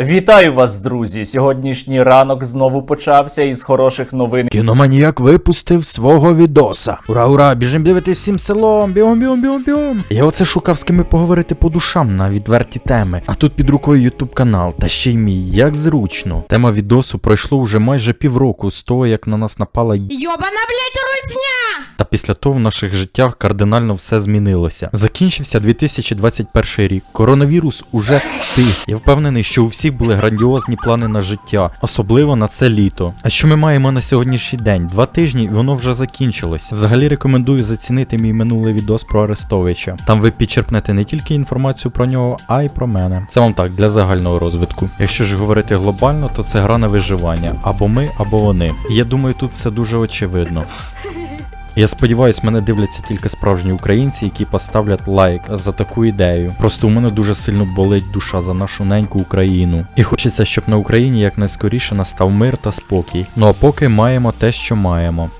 Вітаю вас, друзі! Сьогоднішній ранок знову почався із хороших новин. Кіноманіяк випустив свого відоса. Ура, ура, біжим дивитись всім селом. Біом, біом, біом, біом. Я оце шукав з ким поговорити по душам на відверті теми. А тут під рукою ютуб канал, та ще й мій, як зручно. Тема відосу пройшло вже майже півроку з того, як на нас напала й- Ёбана, блядь, русня! та після того в наших життях кардинально все змінилося. Закінчився 2021 рік. Коронавірус уже стих. Я впевнений, що у всіх були грандіозні плани на життя, особливо на це літо. А що ми маємо на сьогоднішній день? Два тижні і воно вже закінчилось. Взагалі рекомендую зацінити мій минулий відос про Арестовича. Там ви підчерпнете не тільки інформацію про нього, а й про мене. Це вам так для загального розвитку. Якщо ж говорити глобально, то це гра на виживання або ми, або вони. Я думаю, тут все дуже очевидно. Я сподіваюсь, мене дивляться тільки справжні українці, які поставлять лайк за таку ідею. Просто у мене дуже сильно болить душа за нашу неньку Україну. І хочеться, щоб на Україні якнайскоріше настав мир та спокій. Ну а поки маємо те, що маємо.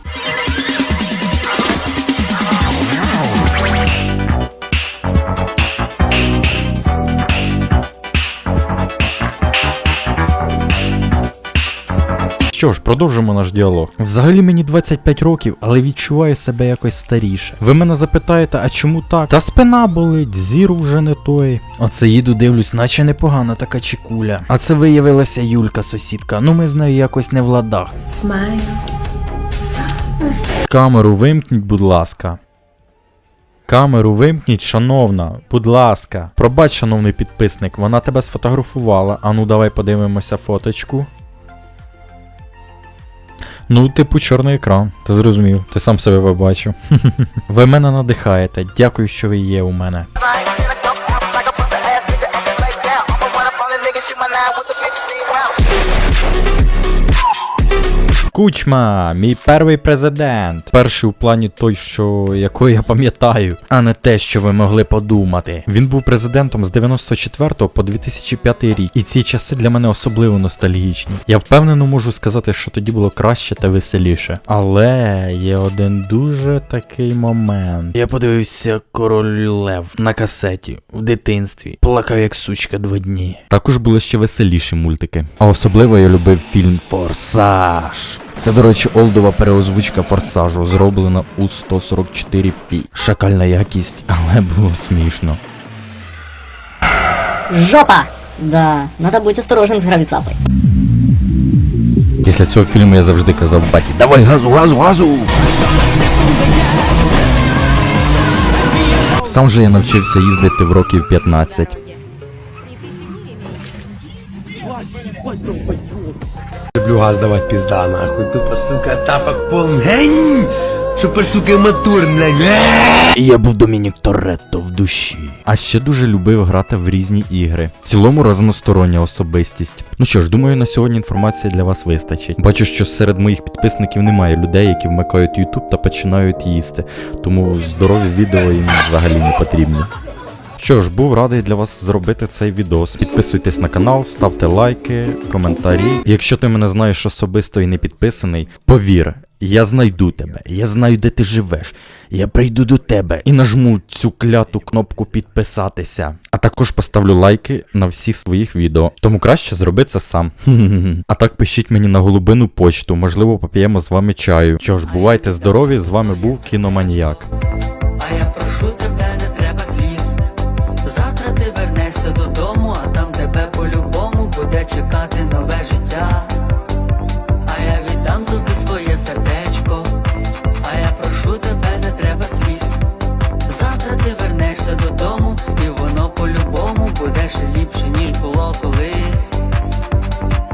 Що ж, продовжимо наш діалог. Взагалі мені 25 років, але відчуваю себе якось старіше. Ви мене запитаєте, а чому так? Та спина болить, зір уже не той. Оце їду, дивлюсь, наче непогана така чекуля. А це виявилася Юлька, сусідка. Ну ми з нею якось не в ладах. Смайл. Камеру вимкніть, будь ласка. Камеру вимкніть, шановна, будь ласка. Пробач, шановний підписник, вона тебе сфотографувала. Ану, давай подивимося фоточку. Ну, типу, чорний екран. Ти зрозумів, ти сам себе побачив. ви мене надихаєте. Дякую, що ви є у мене. Кучма, мій перший президент. Перший у плані той, що якого я пам'ятаю, а не те, що ви могли подумати. Він був президентом з 94 по 2005 рік, і ці часи для мене особливо ностальгічні. Я впевнено можу сказати, що тоді було краще та веселіше. Але є один дуже такий момент. Я подивився король Лев на касеті в дитинстві. Плакав як сучка два дні. Також були ще веселіші мультики. А особливо я любив фільм Форсаж. Це, до речі, олдова переозвучка форсажу, зроблена у 144p. Шакальна якість, але було смішно. Жопа! Да, надо быть осторожным с гравицапой. Після цього фільму я завжди казав баті, давай газу, газу, газу! Сам же я навчився їздити в років 15. Люблю газ давать пизда, нахуй. Тупо, сука, тапок полный. Супер, сука, мотор, блядь. І я був Домінік Торетто в душі. А ще дуже любив грати в різні ігри. В цілому разностороння особистість. Ну що ж, думаю, на сьогодні інформації для вас вистачить. Бачу, що серед моїх підписників немає людей, які вмикають YouTube та починають їсти. Тому здорові відео їм взагалі не потрібні. Що ж, був радий для вас зробити цей відос. Підписуйтесь на канал, ставте лайки, коментарі. Якщо ти мене знаєш особисто і не підписаний, повір, я знайду тебе, я знаю, де ти живеш. Я прийду до тебе і нажму цю кляту кнопку підписатися. А також поставлю лайки на всіх своїх відео. Тому краще зроби це сам. А так пишіть мені на голубину почту, можливо, поп'ємо з вами чаю. Що ж, бувайте здорові, з вами був кіноманіяк. Тебе по-любому буде чекати нове життя. А я віддам тобі своє сердечко. А я прошу тебе, не треба сліз. Завтра ти вернешся додому, і воно по-любому буде ще ліпше, ніж було колись.